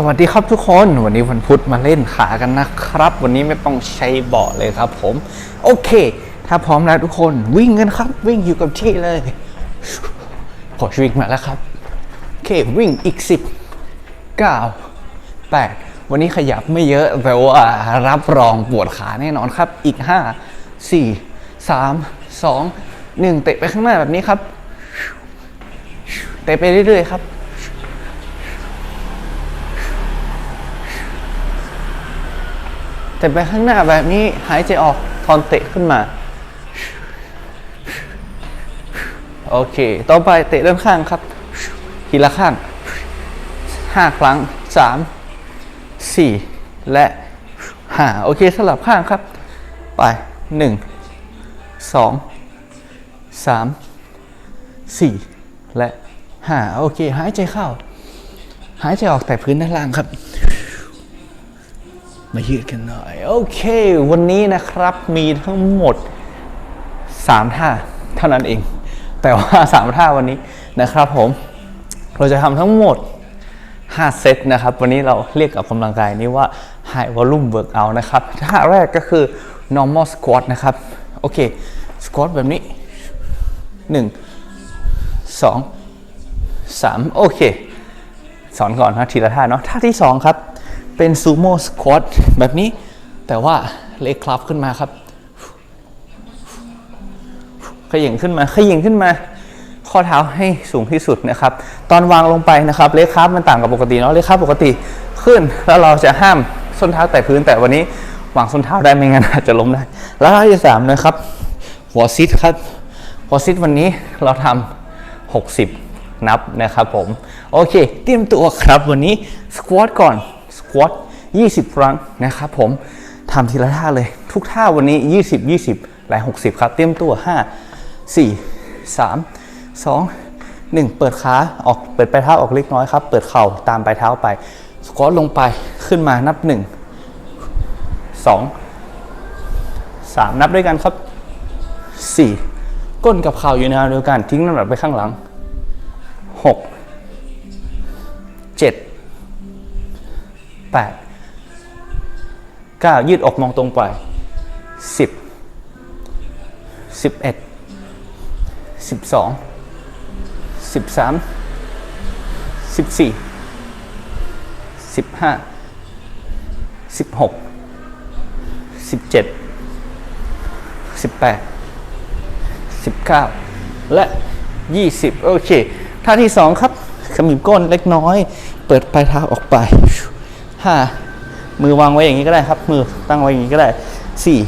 สวัสดีครับทุกคนวันนี้วันพุธมาเล่นขากันนะครับ วันนี้ไม่ต้องใช้เบาะเลยครับผมโอเค ถ้าพร้อมแล้วทุกคนวิ่งกันครับ วิ่งอยู่กับที่เลยพอวิ่งมาแล้วครับโอเควิ่งอีก 10 9 8 วันนี้ขยับไม่เยอะแต่ว่ารับรองปวดขาแน่นอนครับอีก 5 4 3 2 1 เตะไปข้างหน้าแบบนี้ครับ เตะไปเรื่อยๆครับ แต่ไปข้างหน้าแบบนี้หายใจออกตอนเตะขึ้นมา โอเค ต่อไปเตะด้านข้างครับ ทีละข้างห้าครั้งสามสี่และห้าโอเคสลับข้างครับ ไปหนึ่งสองสามสี่และห้าโอเค หายใจเข้า หายใจออกแต่พื้นด้านล่างครับ มายืดกันหน่อย โอเค วันนี้นะครับมีทั้งหมด 3 ท่าเท่านั้นเอง แต่ว่า 3 ท่าวันนี้นะครับผมเราจะทำทั้งหมด 5 เซตนะครับ วันนี้เราเรียกกับกำลังกายนี้ว่า High Volume Workout นะครับ ท่าแรกก็คือ normal squat นะครับ โอเค squat แบบนี้ 1 2 3 โอเค สอนก่อนนะทีละท่าเนาะท่าที่ 2 ครับ เป็นซูโม่สควอตแบบนี้ แต่ว่าเล็กคลับขึ้นมาครับขย่งขึ้นมาขย่งขึ้นมา ข้อเท้าให้สูงที่สุดนะครับ ตอนวางลงไปนะครับเล็กคลับมันต่างกับปกติเนาะเล็กคลับปกติขึ้น แล้วเราจะห้ามส้นเท้าแตะพื้นแต่วันนี้วางส้นเท้าได้ไม่งั้นอาจจะล้มได้ แล้วท่าที่สามนะครับหัวซิทครับหัวซิทวันนี้เราทำ60 นับนะครับผม โอเค เตรียมตัวครับวันนี้สควอตก่อน ควอต20 ครั้งนะครับผมทำทีละท่าเลย ทุกท่าวันนี้ 20 20และ60 ครับ เตรียมตัว 5 4 3 2 1 เปิดขาออกเปิดปลายเท้าออกเล็กน้อยครับ เปิดเข่าตามปลายเท้าไปสควอตลงไปขึ้นมานับ 1 2 3 นับด้วยกันครับ 4 ก้นกับเข่าอยู่ในแนวเดียวกันทิ้งน้ำหนักไปข้างหลัง 6 8 9ยืดอกมองตรงไป10 11 12 13 14 15 16 17 18 19และ20โอเคท่าที่2ครับขมิบก้นเล็กน้อย เปิดปลายเท้าออกไป ห้ามือวางไว้อย่างนี้ก็ได้ครับ มือตั้งไว้อย่างนี้ก็ได้สี่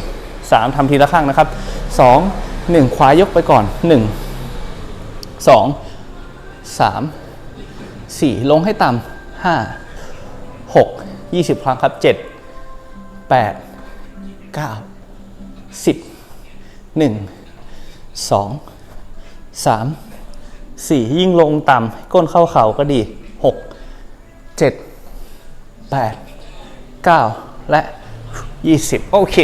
สามทำทีละข้างนะครับสองหนึ่งขวายกไปก่อนหนึ่งสองสามสี่ลงให้ต่ำห้าหกยี่สิบครั้งครับเจ็ดแปดเก้าสิบหนึ่งสองสามสี่ยิ่งลงต่ำก้นเข้าเข่าก็ดีหกเจ็ด 8 9 และ 20 โอเค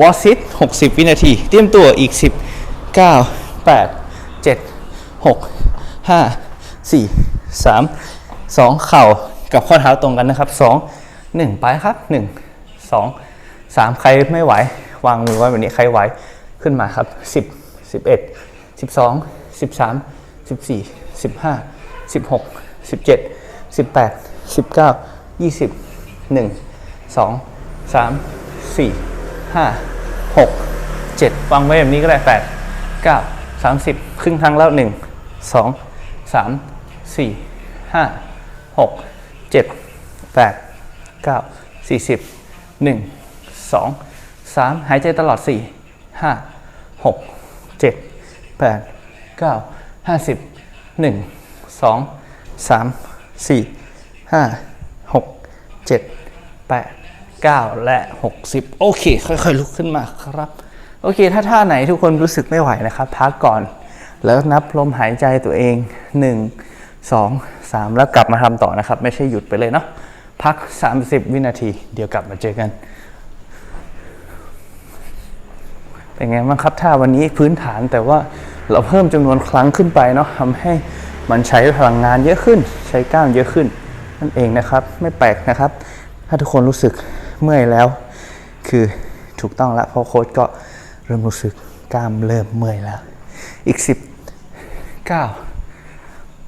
วอซิต60 วินาที เตรียมตัวอีก 10 9 8 7 6 5 4 3 2 เข่ากับข้อเท้าตรงกันนะครับ 2 1 ไปครับ 1 2 3 ใครไม่ไหว วางมือไว้แบบนี้ใครไหวขึ้นมาครับ 10 11 12 13 14 15 16 17 18 19 20 1 2 3 4 5 6 7 วางไว้แบบนี้ก็ได้ 8 9 30 ครึ่งทางแล้ว 1 2 3 4 5 6 7 8 9 40 1 2 3 หายใจตลอด 4 5 6 7 8 9 50 1 2 3 4 5 6 7 8 9 และ 60 โอเค ค่อยๆ ลุกขึ้นมาครับ โอเค ถ้าท่าไหนทุกคนรู้สึกไม่ไหวนะครับ พักก่อน แล้วนับลมหายใจตัวเอง 1 2 3 แล้วกลับมาทำต่อนะครับ ไม่ใช่หยุดไปเลยเนาะพัก 30 วินาที เดี๋ยวกลับมาเจอกัน เป็นไงบ้างครับถ้าวันนี้พื้นฐานแต่ว่าเราเพิ่มจำนวนครั้งขึ้นไปเนาะทำให้มันใช้พลังงานเยอะขึ้น ใช้กล้ามเยอะขึ้น นั่นเองนะครับ ไม่แปลกนะครับ ถ้าทุกคนรู้สึกเมื่อยแล้ว คือถูกต้องแล้วเพราะโค้ชก็เริ่มรู้สึกกล้ามเริ่มเมื่อยแล้ว อีก 10 9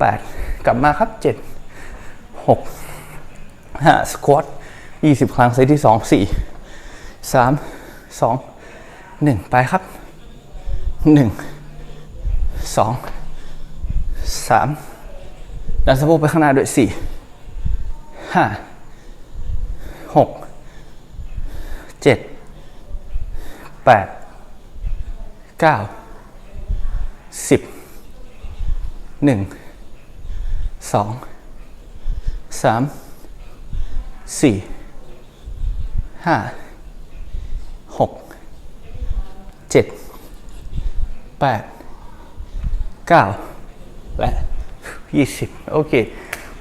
8 กลับมาครับ 7 6 5สควอต20 ครั้งเซตที่ 2 4 3 2 1 ไปครับ 1 2 3 ดันสะโพกไปข้างหน้าด้วย 4 5 6 7 8 9 10 1 2 3 4 5 6 7 8 9และ20โอเค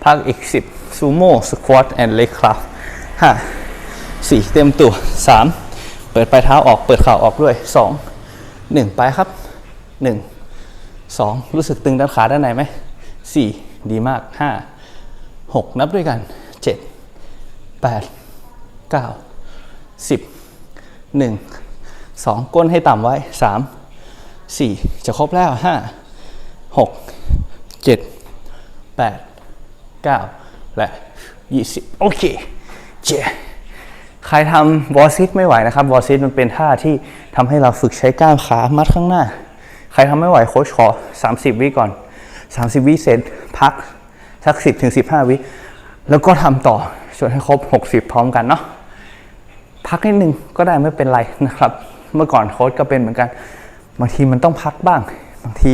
พักอีก10 ซูโม่สควอตแอนด์เลกครับห้าสี่เต็มตัวสามเปิดปลายเท้าออกเปิดข่าออกด้วยสองหนึ่งไปครับหนึ่งสองรู้สึกตึงด้านขาด้านไหนไหมสี่ดีมากห้าหกนับด้วยกันเจ็ดแปดเก้าสิบหนึ่งสองก้นให้ต่ำไว้สามสี่จะครบแล้วห้าหกเจ็ดแปดเก้า ละ20 โอเคเจใครทำวอซิตไม่ไหวนะครับวอซิตมันเป็นท่าที่ทำให้เราฝึกใช้กล้ามขามัดข้างหน้า ใครทำไม่ไหวโค้ชขอ 30 วิก่อน 30 วิเสร็จพักสัก 10ถึง15 วิแล้วก็ทำต่อจนให้ครบ 60 พร้อมกันเนาะพักนิดนึงก็ได้ไม่เป็นไรนะครับ เมื่อก่อนโค้ชก็เป็นเหมือนกัน บางทีมันต้องพักบ้าง บางที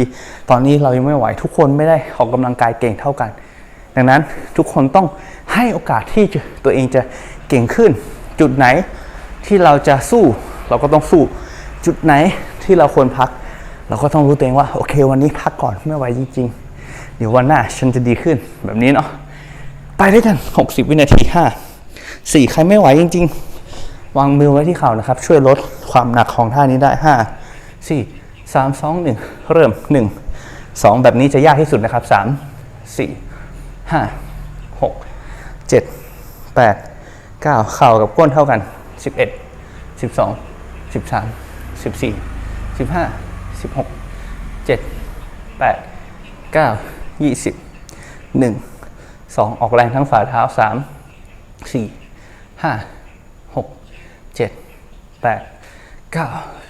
ตอนนี้เรายังไม่ไหวทุกคนไม่ได้ออกกำลังกายเก่งเท่ากัน ดังนั้นทุกคนต้องให้โอกาสที่ตัวเองจะเก่งขึ้น จุดไหนที่เราจะสู้เราก็ต้องสู้ จุดไหนที่เราควรพัก เราก็ต้องรู้ตัวเองว่าโอเค วันนี้พักก่อนไม่ไหวจริง ๆ เดี๋ยววันหน้าฉันจะดีขึ้นแบบนี้เนาะไปด้วยกัน 60 วินาที 5 4 ใครไม่ไหวจริง ๆ วางมือไว้ที่เข่านะครับ ช่วยลดความหนักของท่านี้ได้ 5 4 3 2 1 เริ่ม 1 2 แบบนี้จะยากที่สุดนะครับ 3 4 ห้าหกเจ็ดแปดเก้าเข่ากับก้นเท่ากันสิบเอ็ดสิบสองสิบสามสิบสี่สิบห้าสิบหกเจ็ดแปดเก้ายี่สิบหนึ่งสองออกแรงทั้งฝ่าเท้าสามสี่ห้าหกเจ็ดแปดเก้า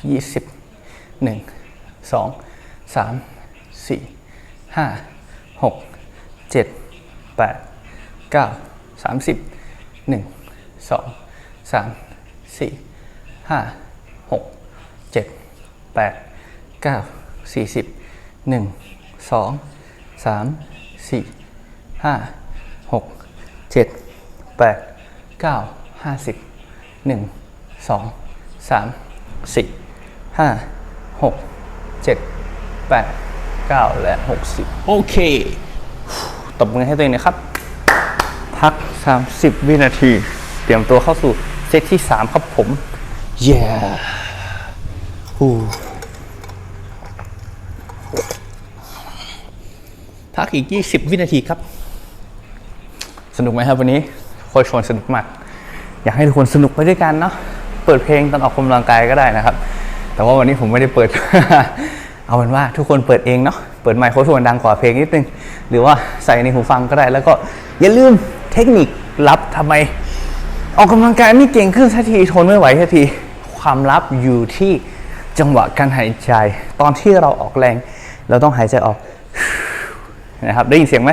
ยี่สิบหนึ่งสองสามสี่ห้าหกเจ็ด 8 9 30 1 2 3 4 5 6 7 8 9 40 1 2 3 4 5 6 7 8 9 50 1 2 3 4 5 6 7 8 9 และ 60 โอเค ตบมือให้ตัวเองนะครับ พัก 30 วินาที เตรียมตัวเข้าสู่เซตที่ 3 ครับผม เย้ฮูพักอีก 20 วินาทีครับ สนุกไหมครับวันนี้โคชชวนสนุกมาก อยากให้ทุกคนสนุกไปด้วยกันเนาะเปิดเพลงตอนออกกำลังกายก็ได้นะครับ แต่ว่าวันนี้ผมไม่ได้เปิด เอาเป็นว่าทุกคนเปิดเองเนาะ เปิดไมค์โค้ชชวนดังกว่าเพลงนิดนึง หรือว่าใส่ในหูฟังก็ได้ แล้วก็อย่าลืมเทคนิคลับทำไม ออกกำลังกายไม่เก่งขึ้นสักทีทนไม่ไหวสักทีความลับอยู่ที่จังหวะการหายใจ ตอนที่เราออกแรง เราต้องหายใจออกนะครับได้ยินเสียงไหม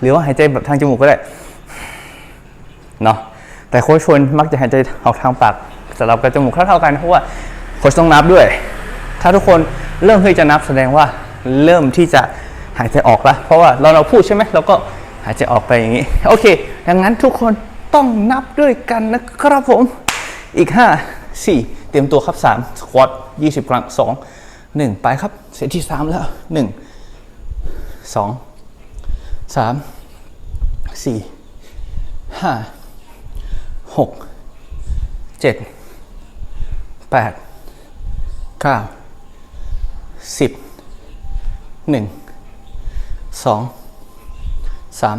หรือว่าหายใจแบบทางจมูกก็ได้เนาะแต่โค้ชชวนมักจะหายใจออกทางปากสำหรับกับจมูกเท่าๆกันเพราะว่าโค้ชต้องนับด้วย ถ้าทุกคนเริ่มที่จะนับแสดงว่า เริ่มที่จะหายใจออกแล้วเพราะว่าเราเราพูดใช่ไหมเราก็หายใจออกไปอย่างนี้ โอเค ดังนั้นทุกคนต้องนับด้วยกันนะครับผมอีก 5 4 เตรียมตัวครับ 3 สควอต20 ครั้ง 2 1 ไปครับ เซตที่ 3 แล้ว 1 2 3 4 5หกเจ็ดแปดเก้าสิบ หนึ่งสองสาม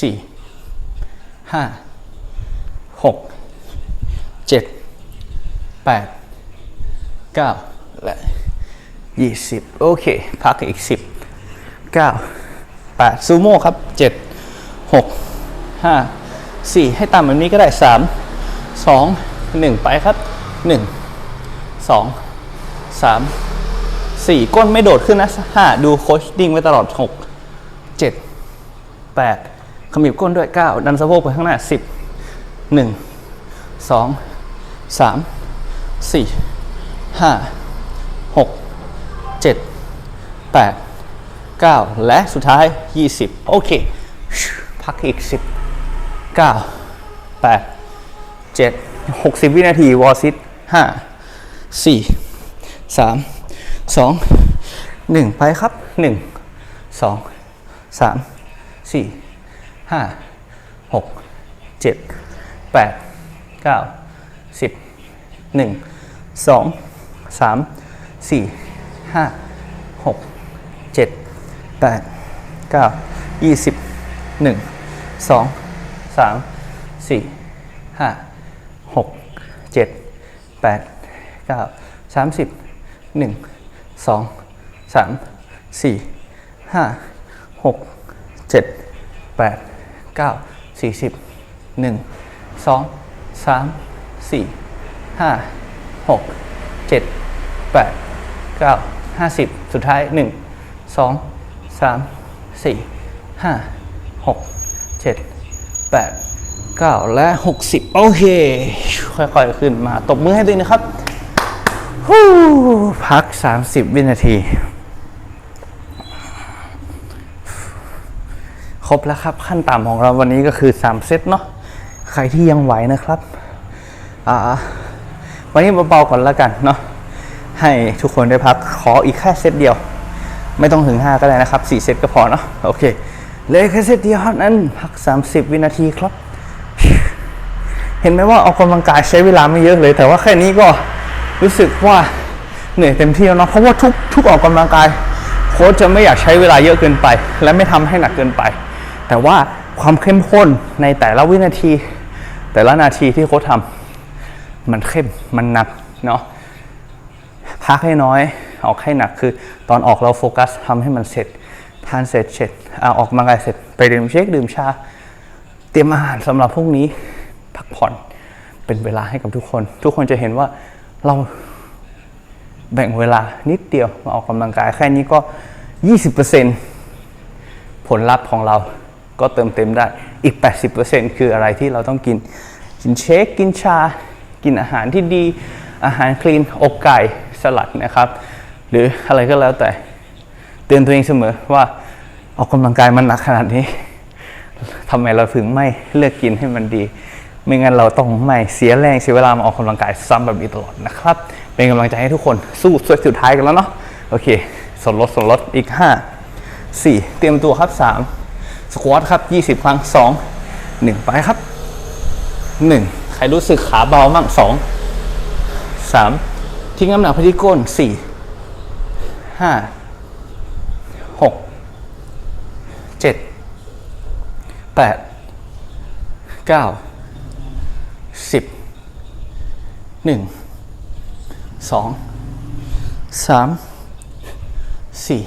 สี่ห้าหกเจ็ดแปดเก้าและยี่สิบโอเค พักอีกสิบเก้าแปดซูโม่ครับเจ็ดหกห้าสี่ให้ตามแบบนี้ก็ได้สามสองหนึ่งไปครับหนึ่งสองสาม สี่ก้นไม่โดดขึ้นนะห้าดูโคชดิ้งไว้ตลอดหกเจ็ดแปดขมิบก้นด้วยเก้าดันสะโพกไปข้างหน้าสิบหนึ่งสองสามสี่ห้าหกเจ็ดแปดเก้าและสุดท้ายยี่สิบโอเค พักอีกสิบเก้าแปดเจ็ดหกสิบวินาที วอซิตห้าสี่สาม สองหนึ่งไปครับหนึ่งสองสามสี่ห้าหกเจ็ดแปดเก้าสิบหนึ่งสองสามสี่ห้าหกเจ็ดแปดเก้ายี่สิบหนึ่งสองสามสี่ห้าหกเจ็ดแปดเก้าสามสิบหนึ่ง สองสามสี่ห้าหกเจ็ดแปดเก้าสี่สิบหนึ่งสองสามสี่ห้าหกเจ็ดแปดเก้าห้าสิบสุดท้ายหนึ่งสองสามสี่ห้าหกเจ็ดแปดเก้าและหกสิบโอเค ค่อยๆ ขึ้นมาตบมือให้ตัวเองนะครับ ฮู้พัก 30 วินาที ครบแล้วครับขั้นต่ำของเราวันนี้ก็คือ 3 เซตเนาะใครที่ยังไหวนะครับอ่าวันนี้เบาๆก่อนแล้วกันเนาะให้ทุกคนได้พักขออีกแค่เซตเดียว ไม่ต้องถึง 5 ก็ได้นะครับ 4 เซตก็พอเนาะโอเคเลยแค่เซตเดียวนั้นพัก 30 วินาทีครับ เห็นไหมว่าออกกำลังกายใช้เวลาไม่เยอะเลย แต่ว่าแค่นี้ก็ รู้สึกว่าเหนื่อยเต็มที่แล้วเนาะเพราะว่าทุกทุกออกกำลังกายโค้ชจะไม่อยากใช้เวลาเยอะเกินไป และไม่ทำให้หนักเกินไป แต่ว่าความเข้มข้นในแต่ละวินาที แต่ละนาทีที่โค้ชทำมันเข้มมันหนักเนาะพักให้น้อยออกให้หนักคือตอนออกเราโฟกัสทำให้มันเสร็จ ทานเสร็จเสร็จเอาออกกำลังกายเสร็จไปดื่มเชคดื่มชา เตรียมอาหารสำหรับพรุ่งนี้พักผ่อนเป็นเวลาให้กับทุกคน ทุกคนจะเห็นว่า เราแบ่งเวลานิดเดียวมาออกกำลังกายแค่นี้ก็ 20%ผลลัพธ์ของเราก็เติมเต็มได้อีก 80%คืออะไรที่เราต้องกิน กินเชคกินชา กินอาหารที่ดีอาหารคลีนอกไก่สลัดนะครับ หรืออะไรก็แล้วแต่เตือนตัวเองเสมอว่าออกกำลังกายมันหนักขนาดนี้ทำไมเราถึงไม่เลือกกินให้มันดี ไม่งั้นเราต้องไม่เสียแรงเสียเวลามาออกกำลังกายซ้ำแบบนี้ตลอดนะครับ เป็นกำลังใจให้ทุกคนสู้สุดสุดท้ายกันแล้วเนาะโอเคส่วนลดส่วนลดอีก 5 4 เตรียมตัวครับ 3 สควอตครับ 20 ครั้ง 2 1 ไปครับ 1 ใครรู้สึกขาเบามั่ง 2 3 ทิ้งน้ำหนักไปที่ก้น 4 5 6 7แปดเก้า สิบหนึ่งสองสามสี่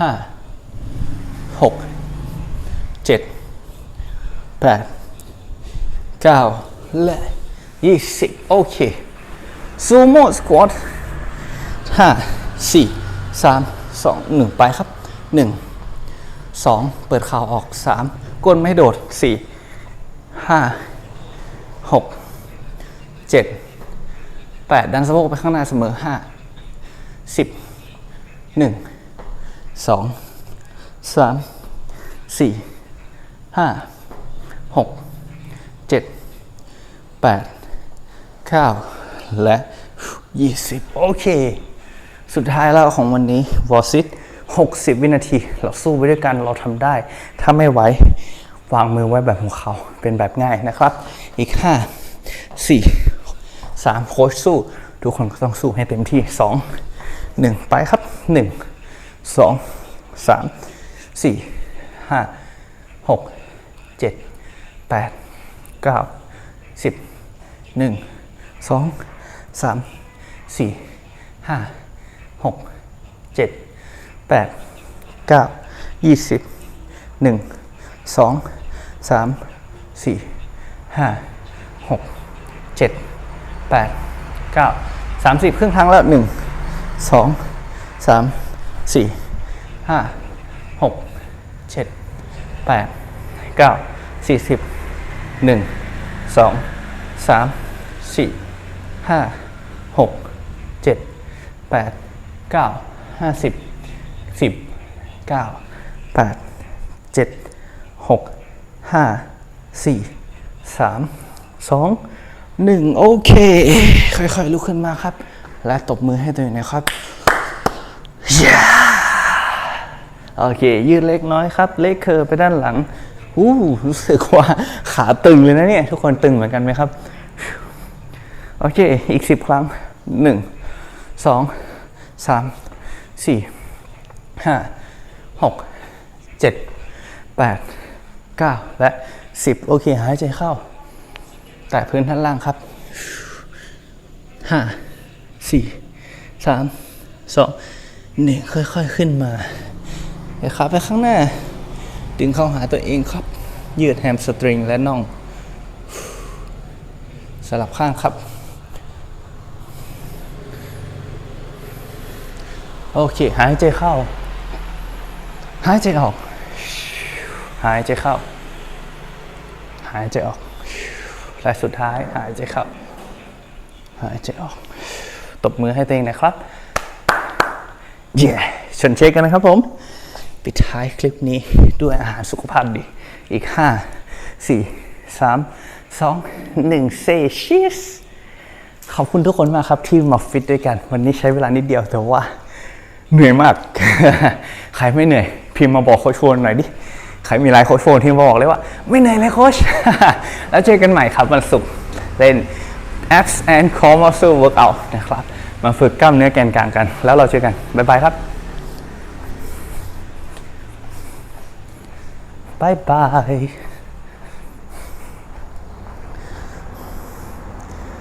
ห้าหกเจ็ดแปดเก้าและยี่สิบโอเคซูโม่สควอตห้าสี่สามสองหนึ่งไปครับหนึ่งสองเปิดข่าวออกสามก้นไม่โดดสี่ห้า หกเจ็ดแปดดันสะโพกไปข้างหน้าเสมอห้าสิบหนึ่งสองสามสี่ห้าหกเจ็ดแปดเก้าและยี่สิบโอเค สุดท้ายแล้วของวันนี้วอซิต60 วินาที เราสู้ไปด้วยกันเราทำได้ ถ้าไม่ไหว วางมือไว้แบบของเขาเป็นแบบง่ายนะครับ อีก 5 4 3 โค้ชสู้ ทุกคนก็ต้องสู้ให้เต็มที่ 2 1 ไปครับ 1 2 3 4 5หกเจ็ดแปดเก้าสิบหนึ่ง สองสามสี่ห้าหกเจ็ดแปดเก้าสามสี่ห้าหกเจ็ดแปดเก้าสามสิบครึ่งครั้งแล้วหนึ่งสองสามสี่ห้าหกเจ็ดแปดเก้าสี่สิบหนึ่งสองสามสี่ห้าหกเจ็ดแปดเก้าห้าสิบสิบเก้าแปดเจ็ด หกห้าสี่สามสองหนึ่งโอเค ค่อยๆ ลุกขึ้นมาครับ และตบมือให้ตัวเองนะครับโอเค ยืดเล็กน้อยครับ เล็กเคอร์ไปด้านหลังอู้รู้สึกว่าขาตึงเลยนะเนี่ย ทุกคนตึงเหมือนกันไหมครับ โอเค อีกสิบครั้งหนึ่งสองสา มสี่ห้าหกเจ็ดแปดเก้าและสิบโอเค หายใจเข้า แตะพื้นท่านล่างครับห้าสี่สามสองหนึ่งค่อยๆ ขึ้นมาเดี๋ยวขาไปข้างหน้า ดึงเข้าหาตัวเองครับ ยืดแฮมสตริงและน่อง สลับข้างครับ โอเค หายใจเข้า หายใจออก หายใจเข้า หายใจออก และสุดท้ายหายใจเข้า หายใจออก ตบมือให้ตัวเองนะครับเย้ชนเช็คกันนะครับผม ปิดท้ายคลิปนี้ด้วยอาหารสุขภาพดี อีก 5 4 3 2 1เซชิสขอบคุณทุกคนมากครับที่มาฟิตด้วยกัน วันนี้ใช้เวลานิดเดียวแต่ว่าเหนื่อยมาก ใครไม่เหนื่อย พิมพ์มาบอกโค้ชโฟนหน่อยดิ ใครมีไลน์โค้ชโฟนที่มาบอกเลยว่า ไม่เหนื่อยเลยโค้ชแล้วเจอกันใหม่ครับวันศุกร์เล่น abs and core muscle workout นะครับ มาฝึกกล้ามเนื้อแกนกลางกัน แล้วเราเจอกัน บ๊ายบายครับ บ๊ายบาย